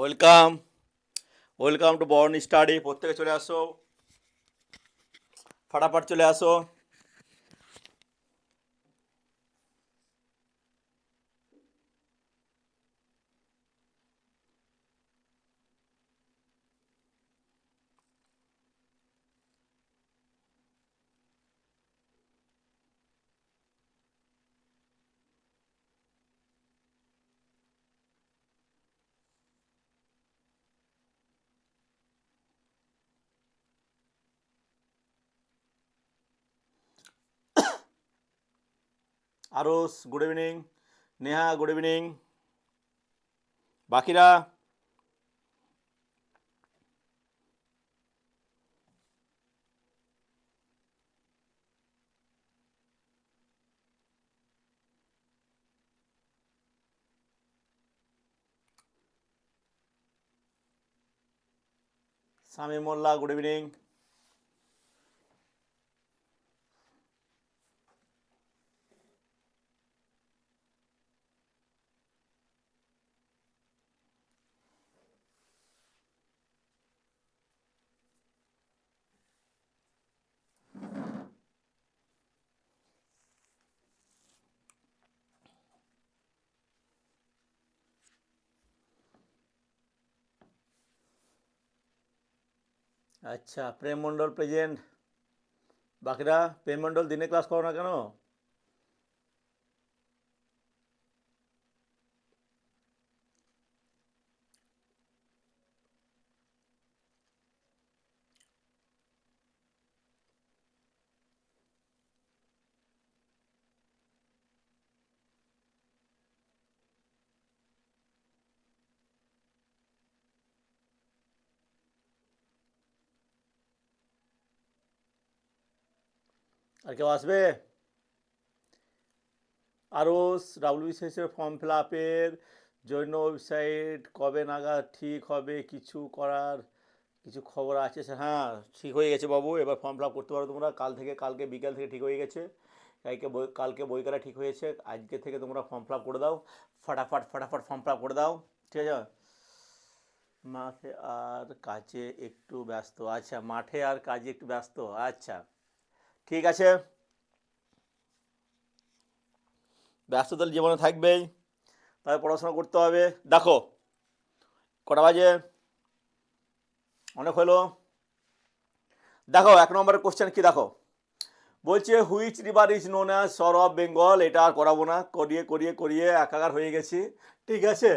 Welcome welcome to born study প্রত্যেকে চলে আসো। ফাটাফাট চলে আসো। আরস good evening Neha good evening বাকিরা? মোল্লা গুড ইভিনিং আচ্ছা প্রেম মণ্ডল প্রেজেন্ট। বাকিরা প্রেম মণ্ডল দিনে ক্লাস করো না কেন? আর কেউ আসবে আরস ডাব্লিউবিসিএসের ফর্ম ফিল আপের জন্য ওয়েবসাইট কবে নাগাদ ঠিক হবে, কিছু করার, কিছু খবর আছে? স্যার হ্যাঁ ঠিক হয়ে গেছে বাবু, এবার ফর্ম ফিল আপ করতে পারো তোমরা। কাল থেকে, কালকে বিকাল থেকে ঠিক হয়ে গেছে। কালকে বই কালকে বই করা ঠিক হয়েছে। আজকে থেকে তোমরা ফর্ম ফিল আপ করে দাও। ফটাফট ফটাফট ফর্ম ফিল আপ করে দাও। ঠিক আছে? মাঠে আর কাজে একটু ব্যস্ত। আচ্ছা মাঠে আর কাজে একটু ব্যস্ত? আচ্ছা। ঠিক আছে? ব্যস্ততা জীবনে থাকবেই তাই পড়াশোনা করতে হবে। দেখো, কটা বাজে? অনেক হলো। দেখো, এক নম্বরের কোশ্চেন কি দেখো? বলছে which river is known as sorrow of Bengal এটা আর করাবো না। করিয়ে করিয়ে করিয়ে একাকার হয়ে গেছি। ঠিক আছে?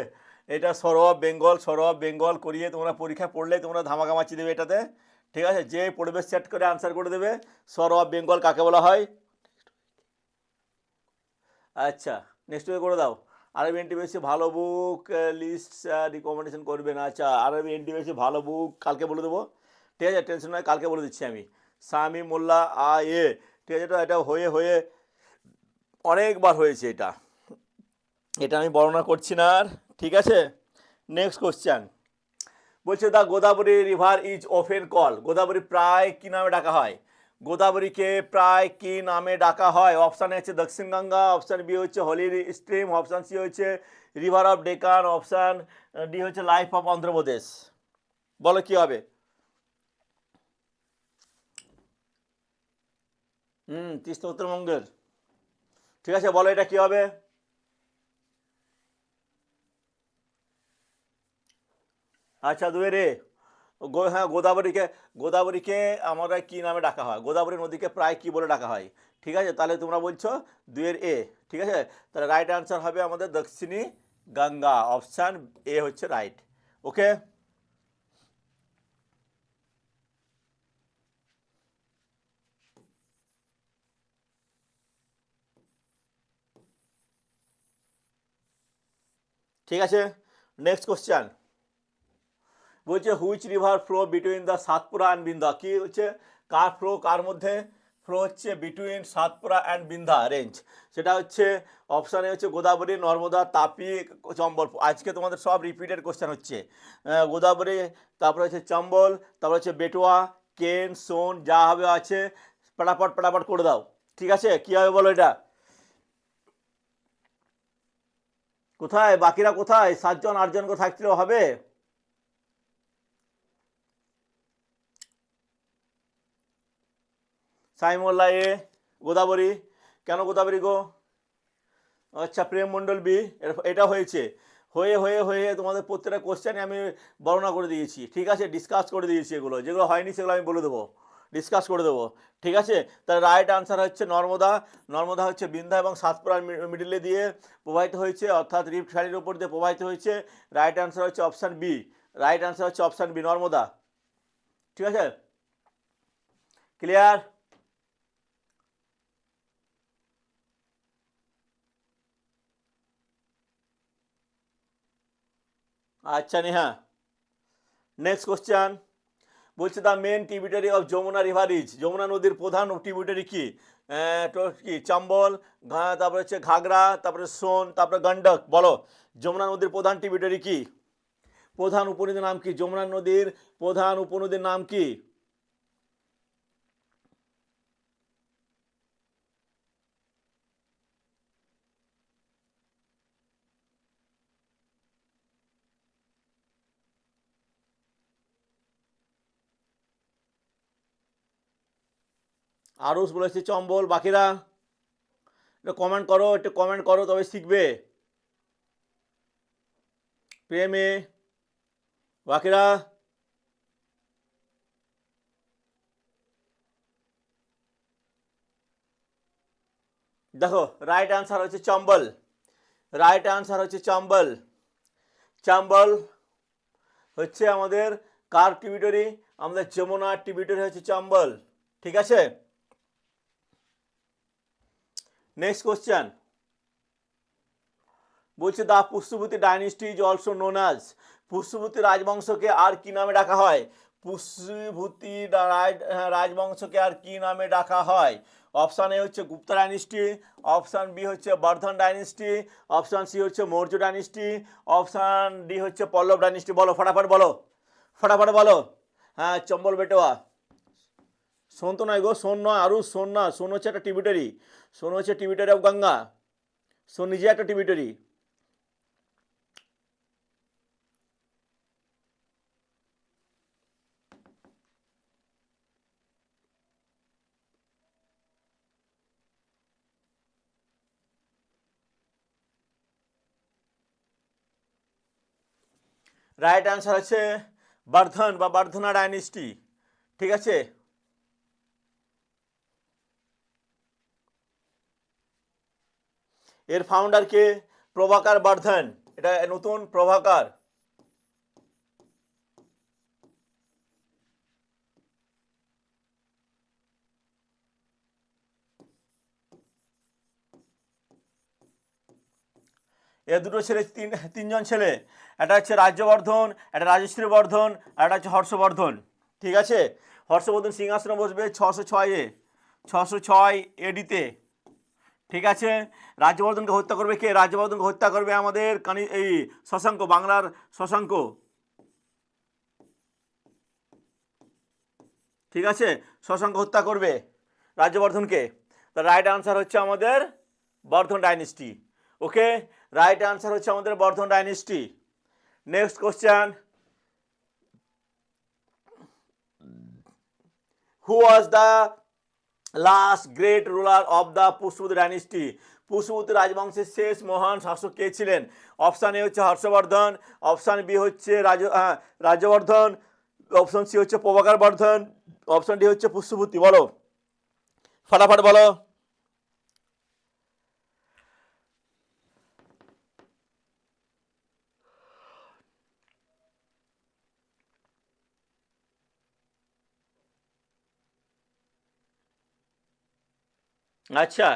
এটা সর অফ বেঙ্গল সর অফ বেঙ্গল করিয়ে তোমরা পরীক্ষা পড়লে তোমরা ধামাকা মাছি দেবে এটাতে। ঠিক আছে, যে পড়বে সেট করে আনসার করে দেবে সর অফ বেঙ্গল কাকে বলা হয়? আচ্ছা নেক্সট উইকে করে দাও। আরবি এনটি বেশি ভালো বুক লিস্ট রিকমেন্ডেশন করবে না? আচ্ছা আরবি এনটি বেশি ভালো বুক কালকে বলে দেবো। ঠিক আছে টেনশন নয় কালকে বলে দিচ্ছি আমি। সামি মোল্লা আ এ, ঠিক আছে এটা হয়ে হয়ে অনেকবার হয়েছে এটা। এটা আমি বর্ণনা করছি না আর, ঠিক আছে? নেক্সট কোশ্চেন বলছে the Godavari river is open call. Godavari প্রায় কি নামে ডাকা হয়? গোদাবরীকে প্রায় কি নামে ডাকা হয়? অপশান হচ্ছে দক্ষিণ গঙ্গা, অপশান বি হচ্ছে হোলি স্ট্রিম, অপশান সি হচ্ছে river of Deccan, option D হচ্ছে লাইফ অফ অন্ধ্রপ্রদেশ। বলো কি হবে? হুম, তিস্তা উত্তরবঙ্গের। ঠিক আছে, বলো এটা কি হবে? আচ্ছা দুয়ে রে গো হ্যাঁ গোদাবরীকে গোদাবরীকে আমরা কি নামে ডাকা হয়? গোদাবরী নদীকে প্রায় কি বলে ডাকা হয়? ঠিক আছে, তাহলে তোমরা বলছো দুয়ের এ, ঠিক আছে? তাহলে রাইট আনসার হবে আমাদের দক্ষিণী গঙ্গা অপশান এ হচ্ছে রাইট ওকে ঠিক আছে? নেক্সট কোশ্চেন বলছে which river flow between the Satpura and Vindhya কী হচ্ছে? কার ফ্লো কার মধ্যে ফ্লো হচ্ছে? Between Satpura and Vindhya range সেটা হচ্ছে অপশানে হচ্ছে গোদাবরী, নর্মদা, তাপি চম্বল আজকে তোমাদের সব রিপিটেড কোশ্চেন হচ্ছে। গোদাবরী, তারপরে হচ্ছে চম্বল, তারপরে হচ্ছে বেটুয়া, কেন, সোন, যা হবে আছে, পাটাপট পাটাপট করে দাও। ঠিক আছে? কী হবে বলো এটা? কোথায়? বাকিরা কোথায়? সাতজন, আটজন করে থাকলেও হবে? সাইমোল্লা এ গোদাবরী। কেন গোদাবরী গো? আচ্ছা প্রেম মণ্ডল বি এটা হয়েছে। হয়ে হয়ে হয়ে তোমাদের প্রত্যেকটা কোশ্চেনে আমি বর্ণনা করে দিয়েছি। ঠিক আছে? ডিসকাস করে দিয়েছি এগুলো। যেগুলো হয়নি সেগুলো আমি বলে দেবো। ডিসকাস করে দেবো। ঠিক আছে? তার রাইট আনসার হচ্ছে নর্মদা। নর্মদা হচ্ছে বিন্ধা এবং সাতপুরার মিডিলে দিয়ে প্রবাহিত হয়েছে, অর্থাৎ রিফ্ট ভ্যালির উপর দিয়ে প্রবাহিত হয়েছে। রাইট আনসার হচ্ছে অপশান বি রাইট আনসার হচ্ছে অপশান বি নর্মদা। ঠিক আছে? ক্লিয়ার আচ্ছা নেহা। নেক্সট কোশ্চেন বলছে the main tributary of Yamuna river is Yamuna নদীর প্রধান টিবিটারি কি? কি? চম্বল তারপরে হচ্ছে ঘাগরা, তারপরে সোন, তারপরে গণ্ডক। বলো, যমুনা নদীর প্রধান টিবিটারি কি? প্রধান উপনদীর নাম কি? যমুনা নদীর প্রধান উপনদীর নাম কি? আরুষ বলেছে, চম্বল, বাকিরা একটু কমেন্ট করো, একটু কমেন্ট করো, তবে শিখবে। প্রেমে বাকিরা দেখো রাইট আনসার হচ্ছে চম্বল। রাইট আনসার হচ্ছে চম্বল। চম্বল হচ্ছে আমাদের কার টিবিটরি আমাদের যমুনার টিবিটরি হচ্ছে চম্বল। ঠিক আছে? নেক্সট কোশ্চেন বলছে the Pushyabhuti dynasty is also known as Pushyabhuti রাজবংশকে আর কি নামে ডাকা হয়? পুষ্যভূতি হ্যাঁ, রাজবংশকে আর কি নামে ডাকা হয়? অপশান এ হচ্ছে গুপ্তা ডাইনেস্টি অপশান বি হচ্ছে বর্ধন ডাইনেস্টি অপশান সি হচ্ছে মৌর্য ডাইনেস্টি অপশান ডি হচ্ছে পল্লব ডাইনেস্টি। বলো ফটাফট বলো ফটাফট বলো। হ্যাঁ চম্বল বেটোয়া। সোন তো নয় গো সোন নয় আরু সোন না সোন হচ্ছে একটা টিবিটারি সোন হচ্ছে টিবিটারি অফ গঙ্গা সোন নিজে একটা টিবিটারি রাইট অ্যান্সার হচ্ছে বর্ধন বা বর্ধনা ডাইনেস্টি ঠিক আছে? এর ফাউন্ডার কে? প্রভাকার বর্ধন। এটা নতুন প্রভাকার। এ দুটো ছেলে, তিন, তিনজন ছেলে। একটা হচ্ছে রাজ্যবর্ধন, একটা রাজশ্রী বর্ধন, আর একটা হচ্ছে হর্ষবর্ধন। ঠিক আছে? হর্ষবর্ধন সিংহাসনে বসবে ছশো ছয়ে ছশো ছয় এডিতে। ঠিক আছে? রাজ্যবর্ধনকে হত্যা করবে কে? রাজ্যবর্ধনকে হত্যা করবে আমাদের কানি, এই শশাঙ্ক, বাংলার শশাঙ্ক। ঠিক আছে? শশাঙ্ক হত্যা করবে রাজ্যবর্ধনকে। তো রাইট আনসার হচ্ছে আমাদের Vardhan dynasty okay right answer হচ্ছে আমাদের Vardhan dynasty next question who was the last great ruler of the Pushyabhuti dynasty Pushyabhuti রাজবংশের শেষ মহান শাসক কে ছিলেন? অপশান এ হচ্ছে হর্ষবর্ধন অপশান বি হচ্ছে রাজ রাজ্যবর্ধন অপশন সি হচ্ছে প্রভাকর বর্ধন অপশন ডি হচ্ছে পুষ্পভূতি বলো। ফটাফট বলো। আচ্ছা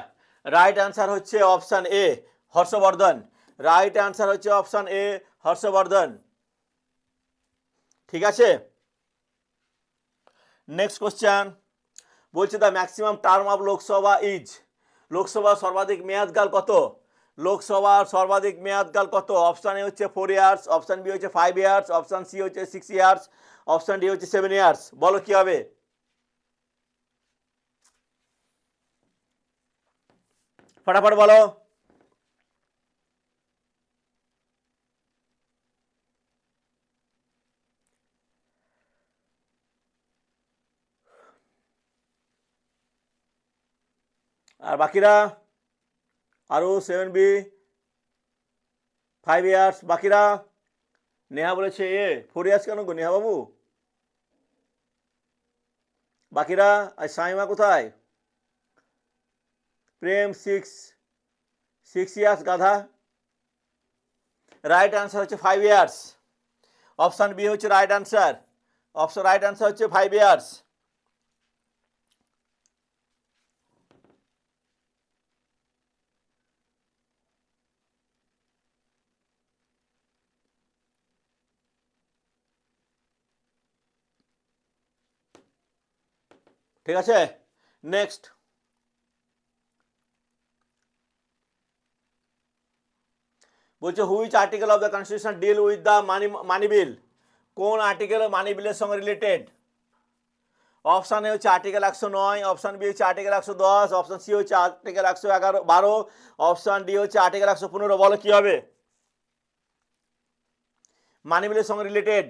রাইট আনসার হচ্ছে অপশান এ হর্ষবর্ধন। রাইট আনসার হচ্ছে অপশান এ হর্ষবর্ধন। ঠিক আছে? নেক্সট কোশ্চেন বলছে the maximum term of Lok Sabha is লোকসভার সর্বাধিক মেয়াদকাল কত? লোকসভার সর্বাধিক মেয়াদকাল কত? অপশান এ হচ্ছে ফোর ইয়ার্স অপশান বি হচ্ছে ফাইভ ইয়ার্স অপশান সি হচ্ছে সিক্স ইয়ার্স অপশান ডি হচ্ছে সেভেন ইয়ার্স বলো কি হবে? ফটাফট বলো। আর বাকিরা? আরও সেভেন বি ফাইভ ইয়ার্স বাকিরা? নেহা বলেছে এ ফোর ইয়ার্স কেন গো নেহা বাবু? বাকিরা আর সাইমা কোথায়? প্রেম সিক্স সিক্স ইয়ার্স গাধা। রাইট আনসার হচ্ছে ফাইভ ইয়ার্স অপশান বি হচ্ছে right answer option right answer হচ্ছে ফাইভ ইয়ার্স ঠিক আছে? নেক্সট বলছে which article of the constitution deal with the money money bill কোন আর্টিকেল মানি বিলের সঙ্গে রিলেটেড অপশান এ হচ্ছে আর্টিকেল একশো নয় অপশান বি হচ্ছে আর্টিকেল একশো দশ অপশান সি হচ্ছে আর্টিকেল একশো এগারো, বারো অপশান ডি হচ্ছে আর্টিকেল একশো পনেরো। বলো কী হবে? মানি বিলের সঙ্গে রিলেটেড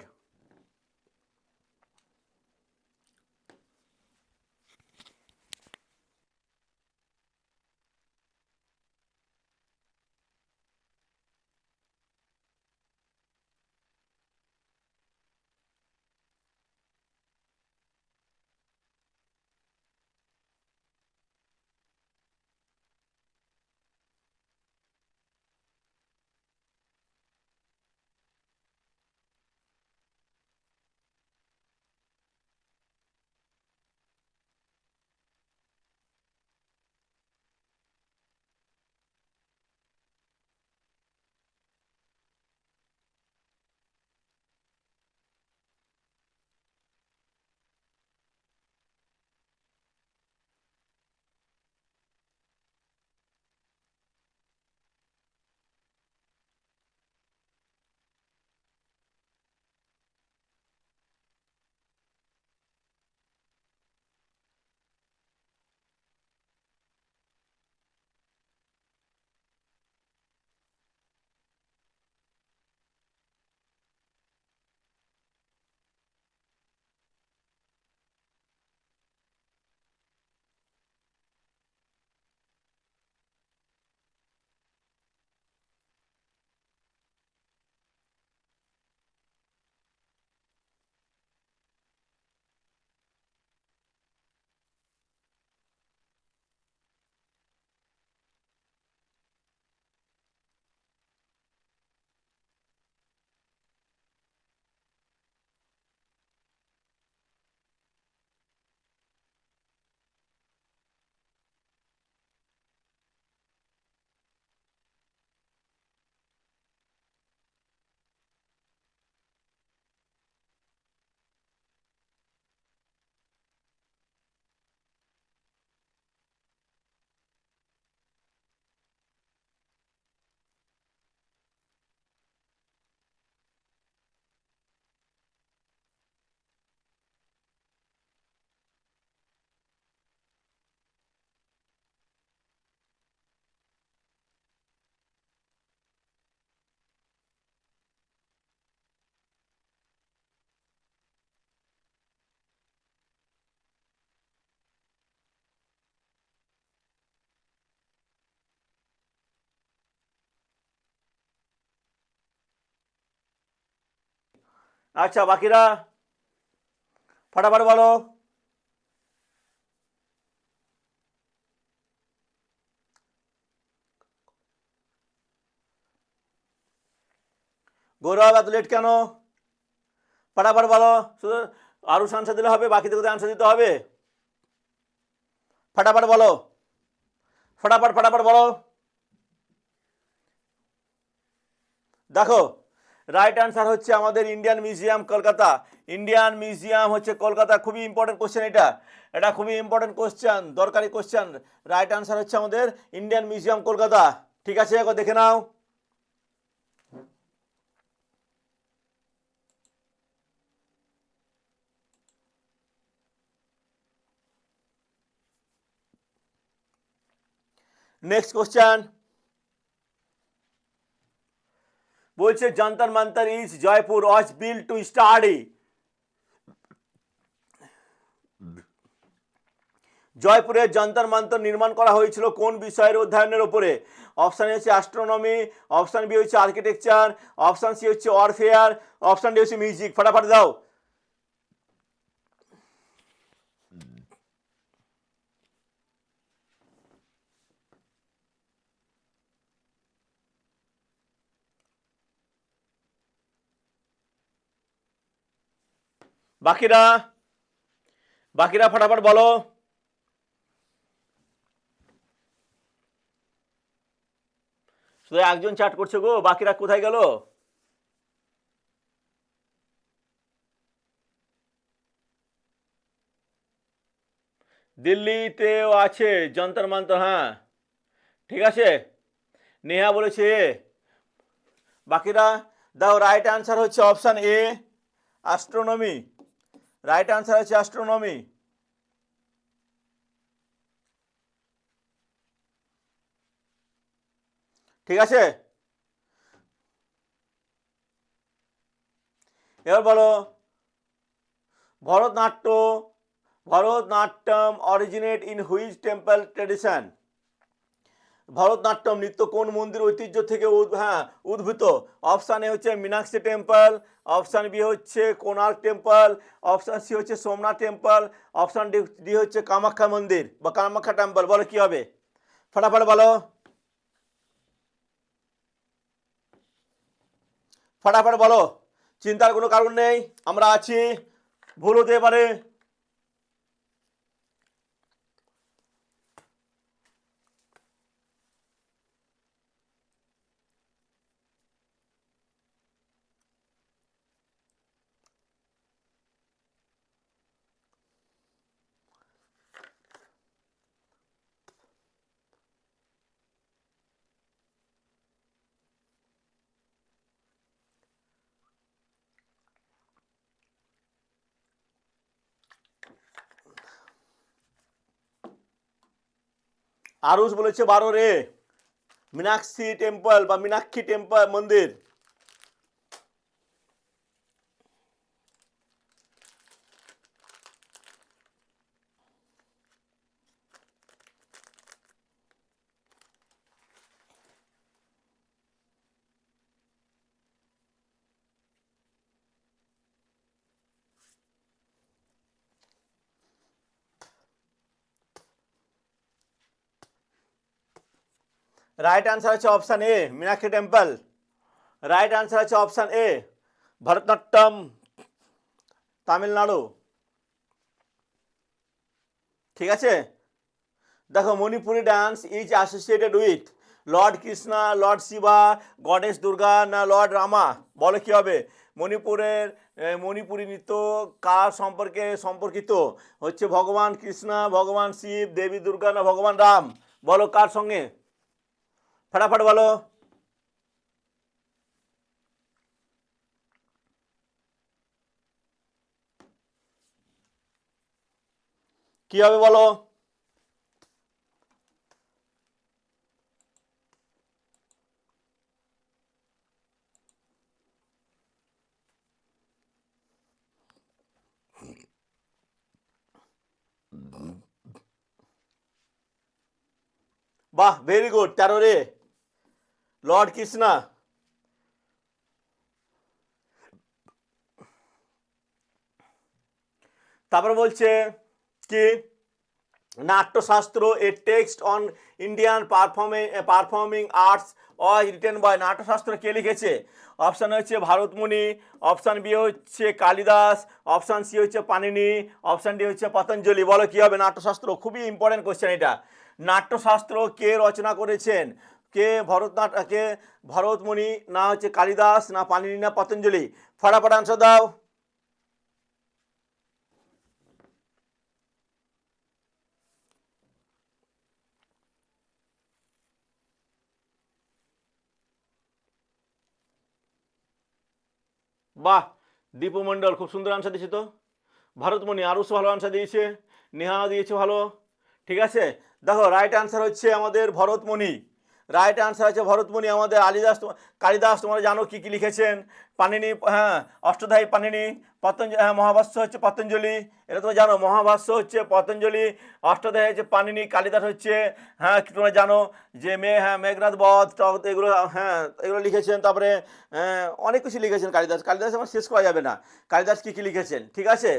আচ্ছা বাকিরা? ফাটাফাট বলো। গৌরব এত লেট কেন? ফাটাফাট বলো। শুধু আরও আনসার দিলে হবে বাকি থেকে আনসার দিতে হবে? ফাটাফাট বলো। ফটাফট ফটাফট বলো। দেখো রাইট আনসার হচ্ছে আমাদের Indian museum Kolkata. Indian museum হচ্ছে কলকাতা। খুবই ইম্পর্টেন্ট কোশ্চেন এটা। এটা খুবই ইম্পর্টেন্ট কোশ্চেন দরকারি কোশ্চেন রাইট আনসার হচ্ছে আমাদের ইন্ডিয়ান মিউজিয়াম কলকাতা। ঠিক আছে একবার দেখে নাও। নেক্সট কোশ্চেন বলছে Jantar Mantar is Jaipur was built to study. জয়পুরে যন্তর মন্তর নির্মাণ করা হয়েছিল কোন বিষয়ের অধ্যয়নের ওপরে অপশান এ হচ্ছে অ্যাস্ট্রোনমি, অপশান বি হচ্ছে আর্কিটেকচার, অপশান সি হচ্ছে ওয়ারফেয়ার, অপশান ডি হচ্ছে মিউজিক। ফটাফট দাও। বাকিরা বাকিরা ফটাফট বলো। শুধু একজন চ্যাট করছে গো, বাকিরা কোথায় গেল? দিল্লিতেও আছে, যন্তর মন্তর হ্যাঁ। ঠিক আছে? নেহা বলেছে, বাকিরা, দাও রাইট আনসার হচ্ছে option A astronomy right answer হচ্ছে অ্যাস্ট্রোনমি ঠিক আছে? এবার বলো, Bharatanatya, Bharatanatyam originate in which temple tradition Bharatanatyam, নৃত্য কোন মন্দির ঐতিহ্য থেকে হ্যাঁ উদ্ভূত? অপশান এ হচ্ছে মীনাক্ষী টেম্পল, অপশান বি হচ্ছে কোনার্ক টেম্পল, অপশান সি হচ্ছে Somnath temple, option D D হচ্ছে কামাখ্যা মন্দির বা কামাখ্যা টেম্পল, বলো কি হবে? ফটাফট বলো। ফটাফট বলো। চিন্তার কোনো কারণ নেই, আমরা আছি। ভুল হতে পারে। আরুষ বলেছে বারো রে মীনাক্ষী টেম্পল বা মীনাক্ষী টেম্পল মন্দির। রাইট আনসার হচ্ছে option A Meenakshi temple right answer হচ্ছে অপশান এ ভরতনাট্যম তামিলনাড়ু ঠিক আছে? দেখো Manipuri dance is associated with Lord Krishna Lord Shiva Ganesh Durga না লর্ড রামা বলো কী হবে? মণিপুরের মণিপুরি নৃত্য কার সম্পর্কে সম্পর্কিত? হচ্ছে ভগবান কৃষ্ণা, ভগবান শিব, দেবী দুর্গা, না ভগবান রাম? বলো কার সঙ্গে? ফটাফট বলো কি হবে বলো বাহ ভেরি গুড তেরো রে লর্ড কৃষ্ণা। তারপর বলছে কি, Natyashastra a text on Indian performing performing arts as written by Natyashastra কে লিখেছে? অপশান হচ্ছে ভারতমণি অপশান বি হচ্ছে কালিদাস, অপশান সি হচ্ছে পানিনি অপশান ডি হচ্ছে পতঞ্জলি। বলো কী হবে নাট্যশাস্ত্র? খুবই ইম্পর্টেন্ট কোশ্চেন এটা। নাট্যশাস্ত্র কে রচনা করেছেন? কে ভরতনাট কে ভরতমণি না হচ্ছে কালিদাস, না পানিনি না পতঞ্জলি। ফটাফট আনসার দাও। বাহ, দীপু মণ্ডল, খুব সুন্দর আনসার দিয়েছে তো। ভারতমণি আরুষ ভালো আনসার দিয়েছে। নেহা দিয়েছে ভালো। ঠিক আছে? দেখো রাইট আনসার হচ্ছে আমাদের ভরতমণি রাইট আনসার হচ্ছে ভরতমণি আমাদের আলিদাস কালিদাস তোমরা জানো কি কি লিখেছেন? পানিনি হ্যাঁ অষ্টধাই পানিনি পতঞ্জলি হ্যাঁ মহাভাষ্য হচ্ছে পতঞ্জলি এটা তোমরা জানো মহাভাষ্য হচ্ছে পতঞ্জলি অষ্টধাই হচ্ছে পানিনি কালিদাস হচ্ছে হ্যাঁ তোমরা জানো যে মে হ্যাঁ মেঘনাথ বধ টক এগুলো হ্যাঁ এগুলো লিখেছেন তারপরে হ্যাঁ, অনেক কিছু লিখেছেন কালিদাস কালিদাস আমার শেষ করা যাবে না কালিদাস কি কি লিখেছেন ঠিক আছে?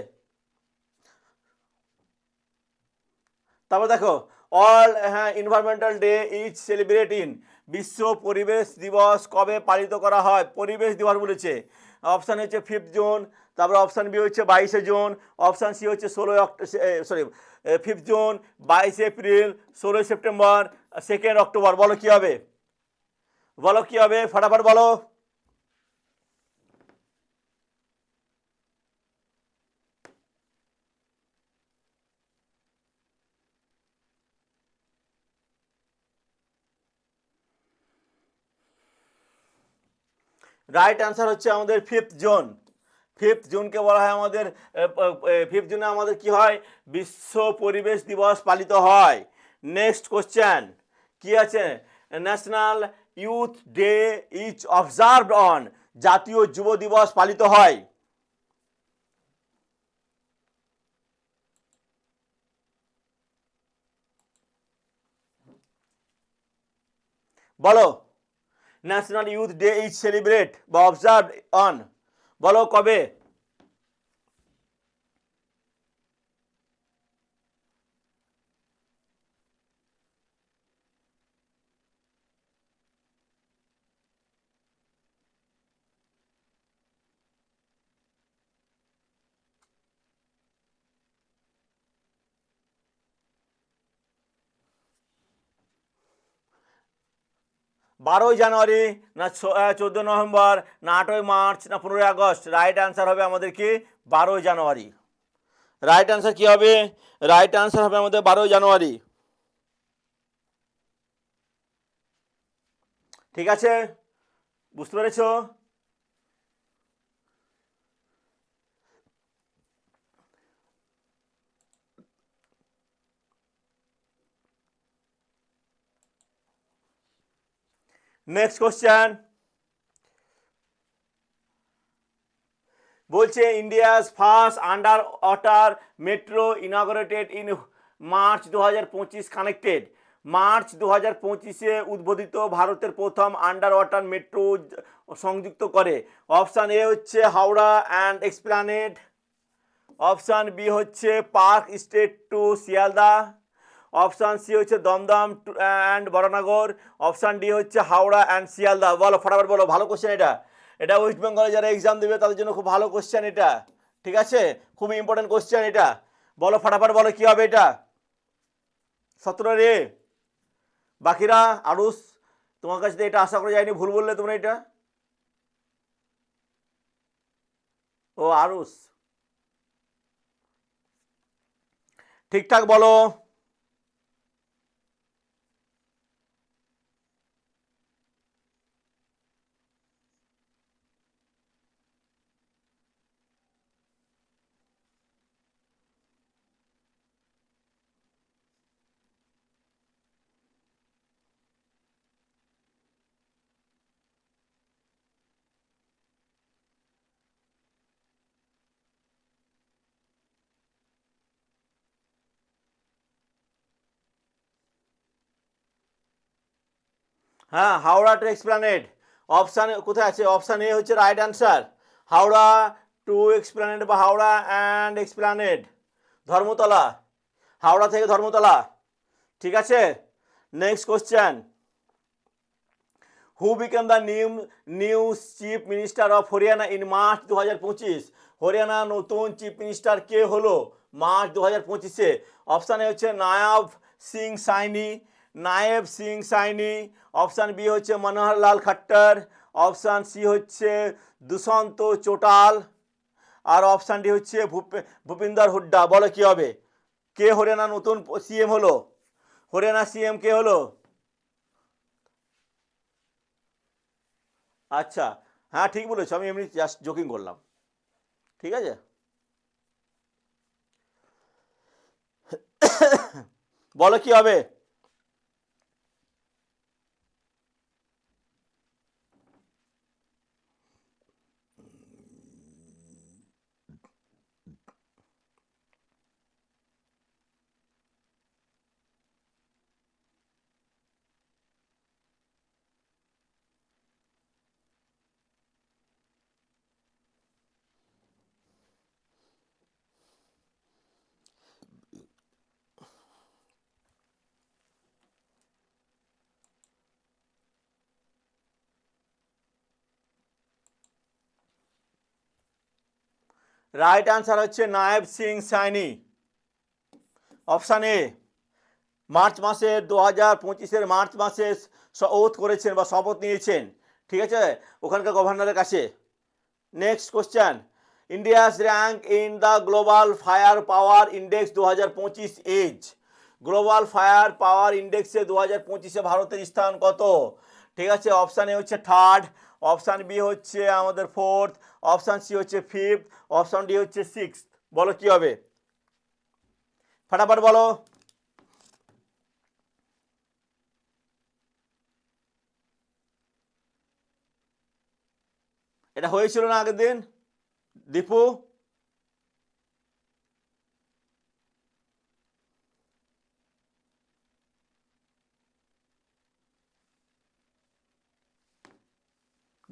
তারপর দেখো অল হ্যাঁ environmental day is celebrate in বিশ্ব পরিবেশ দিবস কবে পালিত করা হয়? পরিবেশ দিবস বলেছে। অপশান হচ্ছে ফিফথ জুন তারপর অপশান বি হচ্ছে বাইশে জুন অপশান সি হচ্ছে ষোলোই সরি ফিফথ জুন বাইশে এপ্রিল ষোলোই সেপ্টেম্বর সেকেন্ড অক্টোবর বলো কী হবে? বলো কী হবে? ফটাফট বলো। রাইট অ্যান্সার হচ্ছে আমাদের ফিফথ জুন ফিফথ জুনকে বলা হয় আমাদের ফিফথ জুনে আমাদের কি হয়? বিশ্ব পরিবেশ দিবস পালিত হয়। নেক্সট কোশ্চেন কি আছে? National youth day is observed on জাতীয় যুব দিবস পালিত হয়। বলো। National youth day is celebrate বা অবজার্ভ অন বলো কবে? বারোই জানুয়ারি, না চোদ্দ নভেম্বর, না আটই মার্চ, না পনেরোই আগস্ট রাইট অ্যান্সার হবে আমাদের কি? বারোই জানুয়ারি। রাইট অ্যান্সার কি হবে? রাইট অ্যান্সার হবে আমাদের বারোই জানুয়ারি। ঠিক আছে? বুঝতে পেরেছ? নেক্সট কোশ্চেন বলছে India's first underwater metro inaugurated in March দু হাজার পঁচিশ কানেক্টেড মার্চ দু হাজার পঁচিশে উদ্বোধিত ভারতের প্রথম আন্ডার ওয়াটার মেট্রো সংযুক্ত করে। অপশান এ হচ্ছে Howrah and Esplanade option B হচ্ছে park street to Sealdah option C হচ্ছে Dum Dum and Baranagar option D হচ্ছে হাওড়া অ্যান্ড শিয়ালদা। বলো, ফটাফট বলো, ভালো কোশ্চেন এটা। এটা ওয়েস্ট বেঙ্গলে যারা এক্সাম দেবে, তাদের জন্য খুব ভালো কোশ্চেন এটা। ঠিক আছে? খুবই ইম্পর্টেন্ট কোশ্চেন এটা। বলো, ফটাফট বলো, কী হবে এটা? সতেরো রে। বাকিরা, আরুস, তোমার কাছে এটা আশা করা যায়নি, ভুল বললে তোমরা এটা। ও, আরুস। ঠিকঠাক বলো। হ্যাঁ হাওড়া টু এক্সপ্লানেড। অপশান কোথায় আছে? অপশান এ হচ্ছে right answer Howrah to Esplanade বা হাওড়া অ্যান্ড এক্সপ্লানেড। ধর্মতলা। হাওড়া থেকে ধর্মতলা। ঠিক আছে? Next question who became the new new chief minister of Haryana in March দু হাজার পঁচিশ হরিয়ানা নতুন চিফ মিনিস্টার কে হলো? মার্চ দু হাজার পঁচিশে অপশানে হচ্ছে নায়াব সিং সাইনি। নায়েব সিং সাইনি, অপশান বি হচ্ছে মনোহরলাল খট্টর, অপশান সি হচ্ছে দুষন্ত চোটাল, আর অপশান ডি হচ্ছে ভূপে, ভূপিন্দর হুড্ডা। বলো কী হবে? কে হরিয়ানা নতুন সিএম হলো? হরিয়ানা সিএম কে হলো? আচ্ছা হ্যাঁ ঠিক বলেছ, আমি এমনি জাস্ট জোকিং করলাম। ঠিক আছে? বলো কি হবে? রাইট আনসার হচ্ছে Nayab Singh Saini. Option A March মাসে দু হাজার পঁচিশের মার্চ মাসে ওথ করেছেন বা শপথ নিয়েছেন। ঠিক আছে? ওখানকার গভর্নরের কাছে। Next question India's rank in the global fire power index দু হাজার পঁচিশ এজ গ্লোবাল ফায়ার পাওয়ার ইন্ডেক্সে দু হাজার পঁচিশে ভারতের স্থান কত? ঠিক আছে? অপশান এ হচ্ছে থার্ড অপশান বি হচ্ছে আমাদের ফোর্থ অপশান সি হচ্ছে ফিফথ অপশান ডি হচ্ছে সিক্স বলো কি হবে? ফটাফট বলো। এটা হয়েছিল না আগের দিন? দীপু?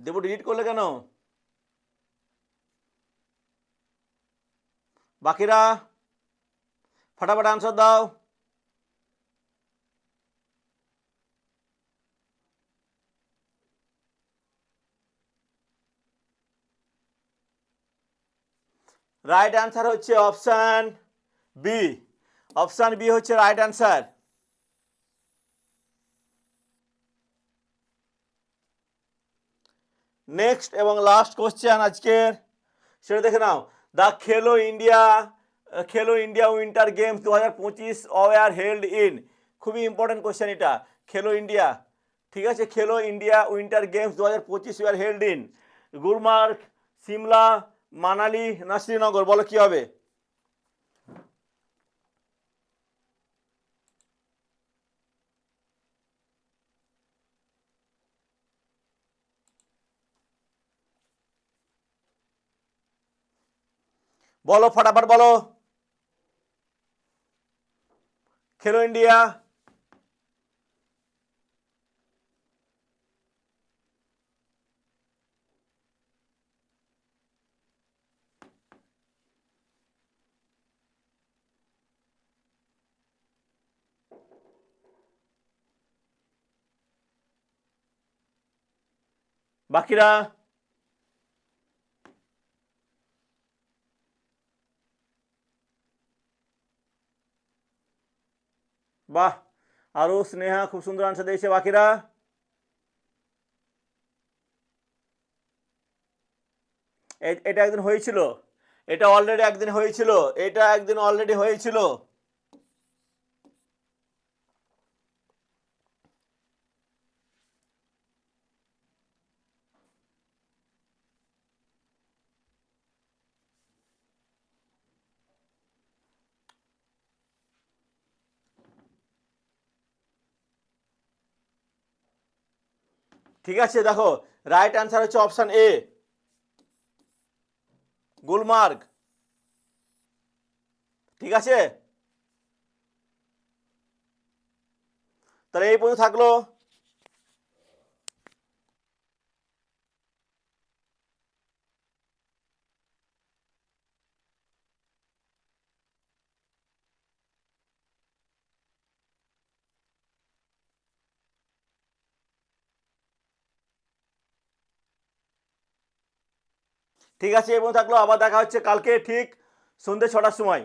দীপু ডিলিট করলে কেন? বাকিরা ফটাফট আনসার দাও। রাইট আনসার হচ্ছে অপশান বি অপশান বি হচ্ছে রাইট আনসার নেক্সট এবং লাস্ট কোশ্চেন আজকের। সেটা দেখে নাও। The Khelo India Khelo India winter games দু হাজার পঁচিশ ওয়ার হেল্ড ইন খুবই ইম্পর্টেন্ট কোশ্চেন এটা। খেলো ইন্ডিয়া ঠিক আছে? খেলো ইন্ডিয়া উইন্টার গেমস দু হাজার পঁচিশ were held in Gulmarg, Shimla, Manali না শ্রীনগর, বলো কী হবে? বলো ফটাফট বলো। খেলো ইন্ডিয়া। বাকিরা বাহ আরও স্নেহা, খুব সুন্দর আনসার দিয়েছে বাকিরা। এটা একদিন হয়েছিল। এটা অলরেডি একদিন হয়েছিল। এটা একদিন অলরেডি হয়েছিল। ঠিক আছে, দেখো রাইট অ্যান্সার হচ্ছে অপশন এ গুলমার্গ। ঠিক আছে? তাহলে এই পর্যন্ত থাকল। ঠিক আছে এবং থাকল। আবার দেখা হচ্ছে কালকে ঠিক সন্ধ্যে ছটার সময়।